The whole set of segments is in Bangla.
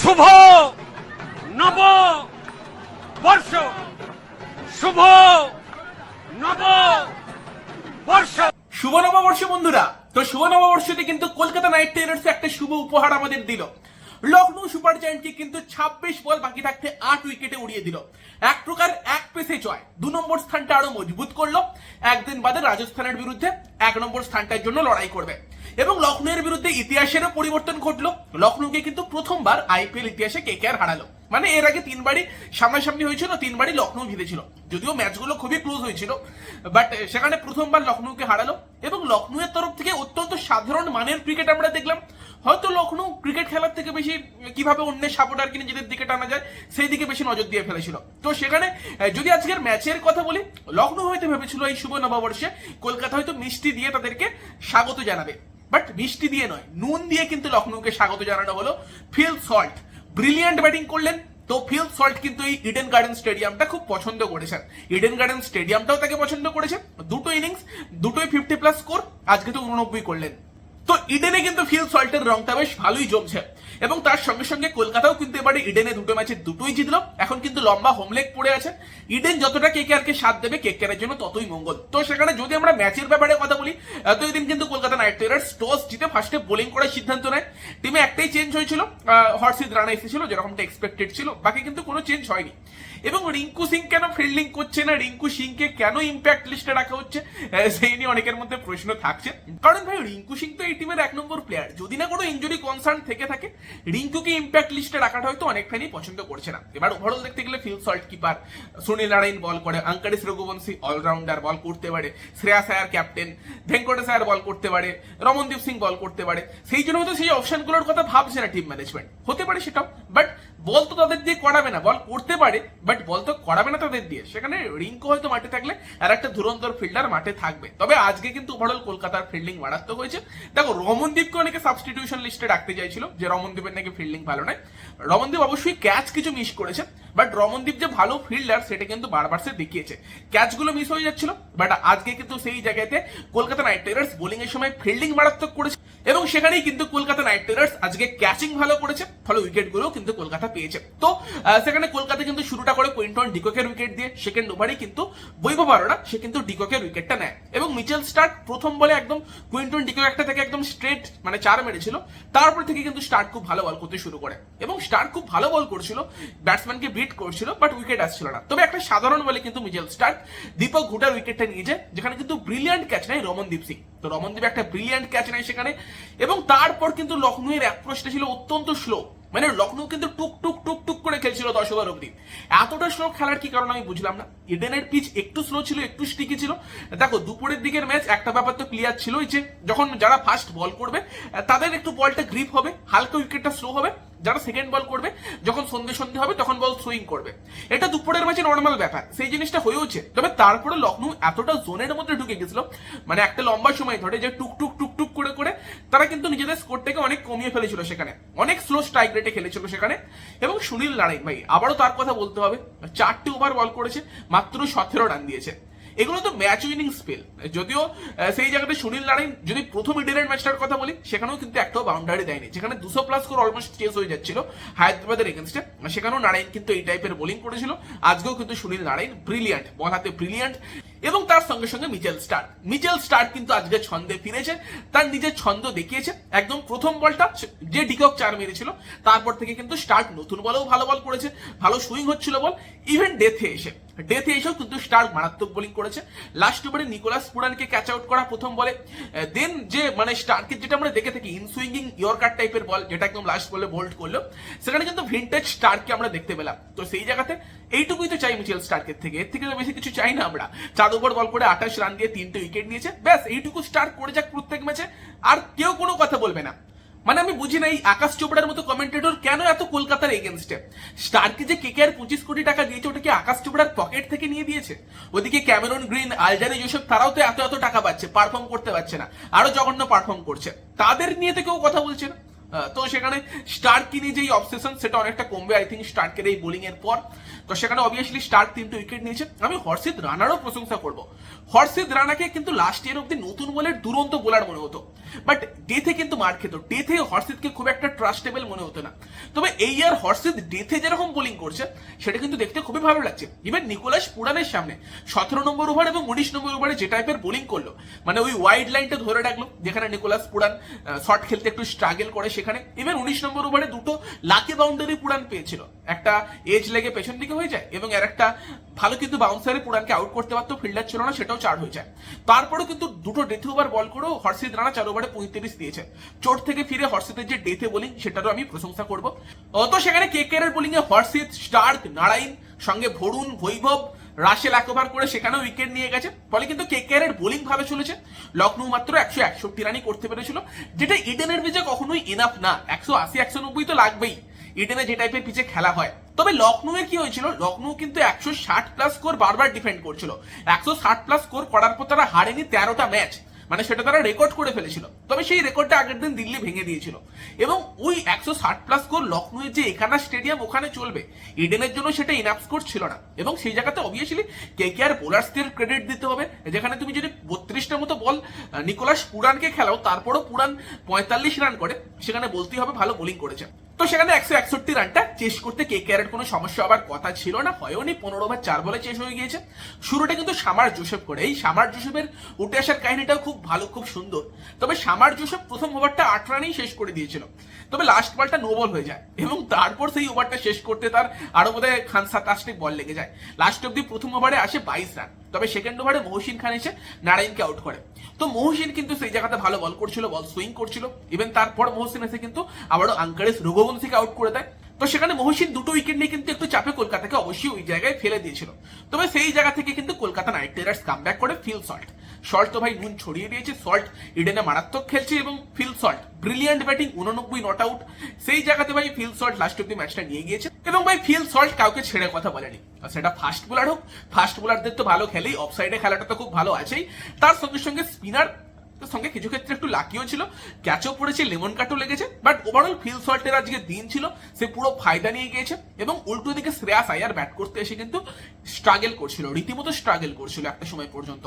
শুভ নব বর্ষ। শুভ নব বর্ষ। শুভ নববর্ষ বন্ধুরা। তো শুভ নববর্ষতে কিন্তু কলকাতা নাইট রাইডার্স একটা শুভ উপহার আমাদের দিল। লখনৌ সুপার জায়ান্টকে কিন্তু ছাব্বিশ বল বাকি থাকতে আট উইকেটে উড়িয়ে দিল। এক প্রকার, এক পেসে জয়। দু নম্বর স্থানটা আরও মজবুত করল। একদিন বাদে রাজস্থানের বিরুদ্ধে এক নম্বর স্থানটার জন্য লড়াই করবে। এবং লখনৌয়ের বিরুদ্ধে ইতিহাসেরও পরিবর্তন ঘটলো। লখনৌকে কিন্তু প্রথমবার আইপিএল ইতিহাসে কে কে আর হারালো। মানে এর আগে তিনবারই সামনাসামনি হয়েছিল, তিনবারই লখনৌ জিতেছিল। যদিও ম্যাচগুলো খুবই ক্লোজ হয়েছিল, বাট সেখানে প্রথমবার লখনৌকে হারালো। এবং লখনৌয়ের তরফ থেকে অত্যন্ত সাধারণ মানের ক্রিকেট আমরা দেখলাম। হয়তো লখনৌ ক্রিকেট খেলার থেকে বেশি কীভাবে অন্যের সাপোর্টারকে নিজেদের দিকে টানা যায়, সেই দিকে বেশি নজর দিয়ে ফেলেছিল। তো সেখানে যদি আজকের ম্যাচের কথা বলি লখনৌ হয়তো ভেবেছিল এই শুভ নববর্ষে কলকাতা হয়তো মিষ্টি দিয়ে তাদেরকে স্বাগত জানাবে। বাট মিষ্টি দিয়ে নয়, নুন দিয়ে কিন্তু লখনৌকে স্বাগত জানানো হলো। ফিল সল্ট, ব্রিলিয়ান্ট ব্যাটিং করলেন। তো ফিল সল্ট কিন্তু এই ইডেন গার্ডেন স্টেডিয়ামটা খুব পছন্দ করেছেন। ইডেন গার্ডেন স্টেডিয়ামটাও তাকে পছন্দ করেছে। দুটো ইনিংস দুটোই ফিফটি প্লাস স্কোর আজকে তো উননব্বই করলেন। তো ইডেনে কিন্তু ফিল সল্টের রংটা বেশ ভালোই জমছে। এবং তার সঙ্গে সঙ্গে কলকাতাও কিন্তু এবারে ইডেনে দুটো ম্যাচে দুটোই জিতলো। এখন কিন্তু লম্বা হোমলেগ পড়ে আছে। ইডেন যতটা কে কে সাথ দেবে, কে কেয়ারের জন্য ততই মঙ্গল। তো সেখানে যদি আমরা ম্যাচের ব্যাপারে কথা বলি তো এদিন কিন্তু কলকাতা নাইট রাইডার্স টস জিতে ফার্স্টে বোলিং করার সিদ্ধান্ত নেয়। টিমে একটাই চেঞ্জ হয়েছিল হর্ষিত রানা এসেছিল, যেরকমটা এক্সপেক্টেড ছিল। বাকি কিন্তু কোনো চেঞ্জ হয়নি। এবং রিঙ্কু সিং কেন ফিল্ডিং করছে না? রিঙ্কু সিংকে কেন ইম্প্যাক্ট লিস্টে রাখা হচ্ছে? সেই নিয়ে অনেকের মধ্যে প্রশ্ন থাকছে। কারণ ভাই, রিঙ্কু সিং তো এই টিমের এক নম্বর প্লেয়ার যদি না কোনো ইঞ্জুরি কনসার্ন থেকে থাকে, রিঙ্কুকে ইম্প্যাক্ট লিস্টে রাখাটা হয়তো অনেক ফ্যানই পছন্দ করছে না। এবার ওভারঅল দেখতে গেলে Phil Salt keeper Sunil Narine bowl করে আঙ্কারিস রঘুবংশী অলরাউন্ডার বল করতে পারে, শ্রেয়া আয়ার ক্যাপ্টেন ভেঙ্কটেশ আয়ার বল করতে পারে, রমনদীপ সিং বল করতে পারে। সেই জন্য হয়তো সেই অপশনগুলোর কথা ভাবছে না টিম ম্যানেজমেন্ট হতে পারে সেটাও বাট বল তো তাদের দিয়ে করাবে না, বল করতে পারে বাট বল তো করাবে না তাদের দিয়ে। সেখানে রিঙ্কু হয়তো মাঠে থাকলে, আর একটা ধুরন্ধর ফিল্ডার মাঠে থাকবে। তবে আজকে কিন্তু ওভারঅল কলকাতার ফিল্ডিং মারাত্মক হয়েছে। দেখো রমনদীপকে অনেকে সাবস্টিটিউশন লিস্টে রাখতে চাইছিল, যে রমনদীপের নাকি ফিল্ডিং ভালো নয়। রমনদীপ অবশ্যই ক্যাচ কিছু মিস করেছে বাট রমনদীপ যে ভালো ফিল্ডার সেটা কিন্তু বারবার সে দেখিয়েছে। ক্যাচগুলো মিস হয়ে যাচ্ছিল বাট আজকে কিন্তু সেই জায়গাতে কলকাতা নাইট রাইডার্স বোলিং এর সময় ফিল্ডিং মারাত্মক করেছে। এবং সেখানেই কিন্তু কলকাতা নাইট রাইডার্স আজকে ক্যাচিং ভালো করেছে, ফলে উইকেটগুলো কিন্তু কলকাতা পেয়েছে। তো সেখানে কলকাতা কিন্তু শুরুটা করে কুইন্টন ডিককের উইকেট দিয়ে সেকেন্ড ওভারই কিন্তু বৈভব আরোরা, সে কিন্তু ডিককের উইকেটটা নেয়। এবং মিচেল স্টার্ট প্রথম বলে একদম কুইন্টন ডিকক একটা থেকে একদম স্ট্রেট মানে চার মেরেছিল, তারপর থেকে কিন্তু স্টার্ট খুব ভালো বল করতে শুরু করে। এবং স্টার্ট খুব ভালো বল করছিল ব্যাটসম্যানকে বিট করছিল বাট উইকেট আসছিল না। তবে একটা সাধারণ বলে কিন্তু মিচেল স্টার্ট দীপক ঘুটার উইকেটটা নিয়ে যায়, যেখানে কিন্তু ব্রিলিয়ান্ট ক্যাচ নেয় রমনদীপ সিং। তো রমনদীপ একটা ব্রিলিয়ান্ট ক্যাচ নেয় সেখানে এবং তারপর কিন্তু লখনৌয়ের অ্যাপ্রোচটা ছিল অত্যন্ত স্লো মানে লখনৌ কিন্তু টুক টুক টুক টুক করে খেলছিল দশ ওভার অব্দি এতটা স্লো খেলার কি কারণ আমি বুঝলাম না। ইডেনের পিচ একটু স্লো ছিল, একটু স্টিকি ছিল। দেখো, দুপুরের দিকের ম্যাচ একটা ব্যাপার তো ক্লিয়ার ছিলই যে, যখন যারা ফার্স্ট বল করবে, তাদের একটু বলটা গ্রিপ হবে, হালকা উইকেটটা স্লো হবে। যারা সেকেন্ড বল করবে, যখন সন্ধে সন্ধে হবে, তখন বল সুইং করবে। এটা দুপুরের ম্যাচে নর্মাল ব্যাপার। সেই জিনিসটা হয়েওছে। তবে তারপরে লখনৌ এতটা জোনের মধ্যে ঢুকে গেছিল মানে একটা লম্বা সময় ধরে যে টুক টুক তারা কিন্তু নিজেদের স্কোরটাকে অনেক কমিয়ে ফেলেছিল সেখানে। অনেক স্লো স্ট্রাইক রেটে খেলেছিল সেখানে। এবং সুনীল নারায়ণ, ভাই, আবারও তার কথা বলতে হবে। চারটি ওভার বল করেছে, মাত্র সতেরো রান দিয়েছে। এগুলো তো ম্যাচ উইনিং স্পেল যদিও সেই জায়গাতে সুনীল নারায়ণ যদি প্রথম ইডেনের ম্যাচটার কথা বলি, সেখানেও কিন্তু একটাও বাউন্ডারি দেয়নি। যেখানে দুশো প্লাস করে অলমোস্ট চেস হয়ে যাচ্ছিল হায়দ্রাবাদের এগেনস্টে সেখানেও নারায়ণ কিন্তু এই টাইপের বোলিং করেছিল। আজকেও কিন্তু সুনীল নারায়ণ ব্রিলিয়ান্ট বল হাতে ব্রিলিয়ান্ট এবং তার সঙ্গে সঙ্গে মিচেল স্টার্ট মিচেল স্টার্ট কিন্তু আজকে ছন্দে ফিরেছে। তার নিজের ছন্দ দেখিয়েছে। একদম প্রথম বলটা, যে ডিকক চার মেরেছিল, তারপর থেকে কিন্তু স্টার্ট নতুন বলেও ভালো বল করেছে। ভালো সুইং হচ্ছিল বল। ইভেন ডেথে এসে। ডেথে এসেও কিন্তু স্টার্ক মারাত্মক বোলিং করেছে। লাস্ট ওভারে নিকোলাস পুরানকে ক্যাচ আউট করা প্রথম বলে। দেন যে মানে স্টার্কের যেটা আমরা দেখে থাকি ইনসুইঙ্গিং ইয়র্কার টাইপের বল যেটা একদম লাস্ট বলে বোল্ড করল, সেখানে কিন্তু ভিন্টেজ স্টার্ককে আমরা দেখতে পেলাম। তো সেই জায়গাতে এইটুকুই তো চাই মিচেল স্টার্কের থেকে। এর থেকে তো বেশি কিছু চাই না আমরা। চার ওভার বল করে আঠাশ রান দিয়ে তিনটে উইকেট নিয়েছে। ব্যাস, এইটুকু স্টার্ট করে যাক প্রত্যেক ম্যাচে আর কেউ কোনো কথা বলবে না। মানে আমি বুঝি না এই আকাশ চোপড়ার মতো কমেন্টেটর কেন এত কলকাতার এগেনস্টে স্টারকে যে কে আর পঁচিশ কোটি টাকা দিয়েছে, ওটাকে আকাশ চোপড়ার পকেট থেকে নিয়ে দিয়েছে? ওদিকে ক্যামেরন গ্রিন আলজারি জোসেফ তারাও তো এত এত টাকা পাচ্ছে পারফর্ম করতে পারছে না, আরও জঘন্য পারফর্ম করছে। তাদের নিয়ে তো কেউ কথা বলছে না। তো সেখানে স্টার্কি নিয়ে যেই অবসেশন সেটা অনেকটা কমবে। আই থিঙ্ক স্টার্কের এই বোলিং এর পর। তো সেখানে অবভিয়াসলি স্টার্ক তিনটে উইকেট নিয়েছে। আমি হর্ষিত রানারও প্রশংসা করব। হর্ষিত রানাকে কিন্তু লাস্ট ইয়ার অব্দি নতুন বলের দুরন্ত বোলার মনে হতো। বাট ডেথে কিন্তু মার খেত। ডেথে হর্ষিতকে খুব একটা ট্রাস্টেবল মনে হতো না। তবে এই ইয়ার হর্ষিত ডেথে যেরকম বোলিং করছে, সেটা কিন্তু দেখতে খুবই ভালো লাগছে। ইভেন নিকোলাস পুরানের সামনে সতেরো নম্বর ওভার এবং উনিশ নম্বর ওভারে যে টাইপের বোলিং করল মানে ওই ওয়াইড লাইনটা ধরে রাখল, যেখানে নিকোলাস পুরান শর্ট খেলতে একটু স্ট্রাগল করে, সেখানে ইভেন উনিশ নম্বর ওভারে দুটো লাকি বাউন্ডারি পুরান পেয়েছিল। একটা এজ লেগে পেছন দিকে হয়ে যায় এবং আর একটা ভালো কিন্তু বাউন্সারে পুরানকে আউট করতে পারতো ফিল্ডার ছিল না, সেটাও চার হয়ে যায়। তারপরেও কিন্তু দুটো ডেথে ওভার বল করেও হর্ষিত রানা চার ওভারে পঁয়ত্রিশ দিয়েছে। চোট থেকে ফিরে হর্ষিতের যে ডেথে বোলিং সেটারও আমি প্রশংসা করব। অত সেখানে কে এর বোলিং এ হর্ষিত স্টার্ক নারাইন সঙ্গে ভরুণ বৈভব রাশেল এক ওভার করে সেখানেও উইকেট নিয়ে গেছে। ফলে কিন্তু কেকেআর এর বোলিং ভাবে চলেছে। লখনৌ মাত্র একশো একষট্টি রানই করতে পেরেছিল। যেটা ইডেনের পিচে কখনোই এনাফ না। একশো আশি, একশো নব্বই তো লাগবেই। ইডেনে যে টাইপের পিচে খেলা হয়। তবে লখনৌ এর কি হয়েছিল? লখনৌ কিন্তু একশো ষাট প্লাস স্কোর বারবার ডিফেন্ড করছিল। একশো ষাট প্লাস স্কোর করার পর তারা হারেনি তেরোটা ম্যাচ মানে সেটা তারা রেকর্ড করে ফেলেছিল। তবে সেই রেকর্ডটা আগের দিন দিল্লি ভেঙে দিয়েছিল। এবং ওই একশো ষাট প্লাস স্কোর লখনৌয়ের যে এখানা স্টেডিয়াম ওখানে চলবে ইডেনের জন্য সেটা ইনাফ স্কোর ছিল না। এবং সেই জায়গাতে অবভিয়াসলি কে কে আর বোলার্সদের ক্রেডিট দিতে হবে। যেখানে তুমি যদি বত্রিশটার মতো বল নিকোলাস পুরানকে খেলাও, তারপরও পুরান পঁয়তাল্লিশ রান করে, সেখানে বলতেই হবে ভালো বোলিং করেছে। তো সেখানে একশো একষট্টি রানটা চেস করতে কে কে কোনো সমস্যা হবার কথা ছিল না হয়নি পনেরো ওভার চার বলে চেস হয়ে গিয়েছে। শুরুটা কিন্তু সামার জোসেফ করে। এই সামার জোসেফের উঠে আসার কাহিনীটাও খুব ভালো, খুব সুন্দর। তবে সামার জোসেফ প্রথম ওভারটা আট রানেই শেষ করে দিয়েছিল। তবে লাস্ট বলটা নো বল হয়ে যায় এবং তারপর সেই ওভারটা শেষ করতে তার আরও বোধহয় খান সাতাশটি বল লেগে যায়। লাস্ট অব্দি প্রথম ওভারে আসে বাইশ রান। তবে সেকেন্ড ওভারে মহসিন খান এসে নারায়ণকে আউট করে। তো মহসিন কিন্তু সেই জায়গাতে ভালো বল করছিল বল সুইং করছিল। ইভেন তারপর মহসিন এসে কিন্তু আবারও আঙ্কারেস রঘুবংশীকে আউট করে দেয়। তো সেখানে মহসিন দুটো উইকেট নিয়ে কিন্তু একটু চাপে কলকাতাকে অবশ্যই ওই জায়গায় ফেলে দিয়েছিল। তবে সেই জায়গা থেকে কিন্তু কলকাতা নাইট রাইডার্স কাম করে ফিল সল্ট সল্ট তো ভাই নুন ছড়িয়ে দিয়েছে সল্ট ইডেনে মারাত্মক খেলছে এবং ফিল সল্ট ব্রিলিয়ান্ট ব্যাটিং উননব্বই নট আউট সেই জায়গাতে ভাই ফিল সল্ট লাস্ট অব্দি ম্যাচটা নিয়ে গিয়েছে। এবং ভাই ফিল সল্ট কাউকে ছেড়ে কথা বলেনি। আর সেটা ফাস্ট বোলার হোক ফাস্ট বোলারদের তো ভালো খেলেই অফ সাইডে খেলাটা তো খুব ভালো আছেই। তার সঙ্গে সঙ্গে স্পিনার সঙ্গে কিছু ক্ষেত্রে একটু লাকিও ছিল ক্যাচও পড়েছে লেমন কাটও লেগেছে বাট ওভারঅল ফিল সল্টের আজকে দিন ছিল, সে পুরো ফায়দা নিয়ে গিয়েছে এবং উল্টো দিকে শ্রেয়াস আয়ার ব্যাট করতে এসে কিন্তু স্ট্রাগল করছিল, রীতিমতো স্ট্রাগল করছিল একটা সময় পর্যন্ত।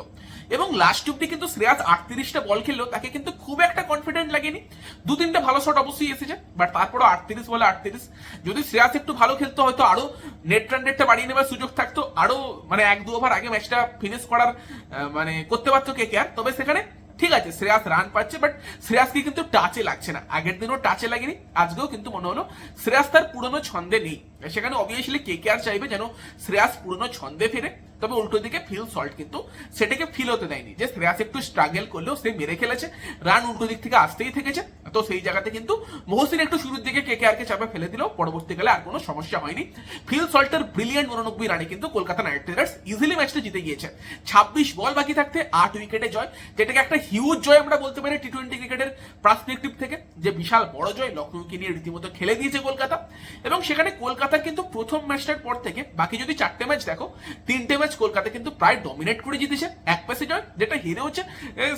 এবং লাস্ট অব্দি কিন্তু শ্রেয়াস আটত্রিশটা বল খেললো তাকে কিন্তু খুব একটা কনফিডেন্ট লাগেনি। দু তিনটা ভালো শট অবশ্যই এসেছে বাট তারপরও আটত্রিশ বলে আটত্রিশ। যদি শ্রেয়াস একটু ভালো খেলতো, হয়তো আরও নেট রান রেটটা বাড়িয়ে নেবার সুযোগ থাকতো, আরও মানে এক দু ওভার আগে ম্যাচটা ফিনিশ করার মানে করতে পারতো কে কে তবে সেখানে ঠিক আছে, শ্রেয়াস রান পাচ্ছে বাট শ্রেয়াসকে কিন্তু টাচে লাগছে না। আগের দিনও টাচে লাগেনি, আজকেও কিন্তু মনে হলো শ্রেয়াস তার পুরনো ছন্দে নেই। সেখানে অবভিয়াসলি কে কে আর চাইবে যেন শ্রেয়াস পুরনো ছন্দে ফিরে। তবে উল্টো দিকে ফিল সল্ট কিন্তু সেটাকে ফিল হতে দেয়নি। যে শ্রেয়াস একটু স্ট্রাগল করলেও সে মেরে খেলেছে। রান উল্টো দিক থেকে আসতেই থেকেছে। তো সেই জায়গাতে কিন্তু মহসিন একটু শুরুর দিকে কে কে আর কে চাপে ফেলে দিল পরবর্তীকালে আর কোনো সমস্যা হয়নি। ফিল সল্টের ব্রিলিয়ান্ট উননব্বই রানে কিন্তু কলকাতা নাইট রাইডার্স ইজিলি ম্যাচটা জিতে গিয়েছে। ছাব্বিশ বল বাকি থাকতে আট উইকেটে জয়, যেটাকে একটা হিউজ জয় আমরা বলতে পারি টি টোয়েন্টি ক্রিকেটের পার্সপেক্টিভ থেকে, যে বিশাল বড় জয় লখনৌকে নিয়ে রীতিমতো খেলে দিয়েছে কলকাতা। এবং সেখানে কলকাতা কিন্তু প্রথম ম্যাচটার পর থেকে, বাকি যদি চারটে ম্যাচ দেখো, তিনটে ম্যাচ কলকাতা কিন্তু প্রায় ডমিনেট করে জিতেছে। এক পেসে জয়, যেটা হেরে হচ্ছে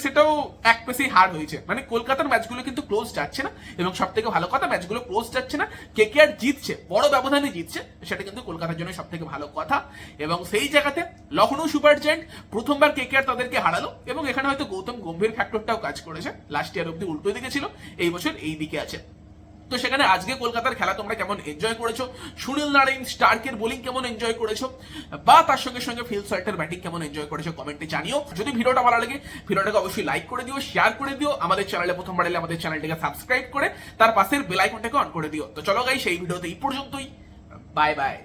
সেটাও এক পেসেই হার হয়েছে। মানে কলকাতার ম্যাচগুলো কিন্তু ক্লোজ যাচ্ছে না, এবং সব থেকে ভালো কথা, ম্যাচগুলো ক্লোজ যাচ্ছে না কে কে আর জিতছে, বড় ব্যবধানে জিতছে, সেটা কিন্তু কলকাতার জন্য সব থেকে ভালো কথা। এবং সেই জায়গাতে লখনৌ সুপার জায়েন্ট প্রথমবার কে কে আর তাদেরকে হারালো, এবং এখানে হয়তো গৌতম গম্ভীর ফ্যাক্টরটাও কাজ করেছে লাস্ট ইয়ার অব্দি উল্টো দিকে ছিল, এই বছর এই দিকে আছে। তো সেখানে আজকে কলকাতার খেলা তোমরা কেমন এনজয় করেছ? সুনীল নারায়ণ স্টার্কের বোলিং কেমন এনজয় করেছ? বা তার সঙ্গে সঙ্গে ফিল সার্টের ব্যাটিং কেমন এনজয় করেছ? কমেন্টে জানিও। যদি ভিডিওটা ভালো লাগে, ভিডিওটাকে অবশ্যই লাইক করে দিও শেয়ার করে দিও, আমাদের চ্যানেলে প্রথমবার এলে আমাদের চ্যানেলটাকে সাবস্ক্রাইব করে, তার পাশের বেল আইকনটাকে অন করে দিও। তো চলো গাই সেই ভিডিওতে এই পর্যন্তই। Bye bye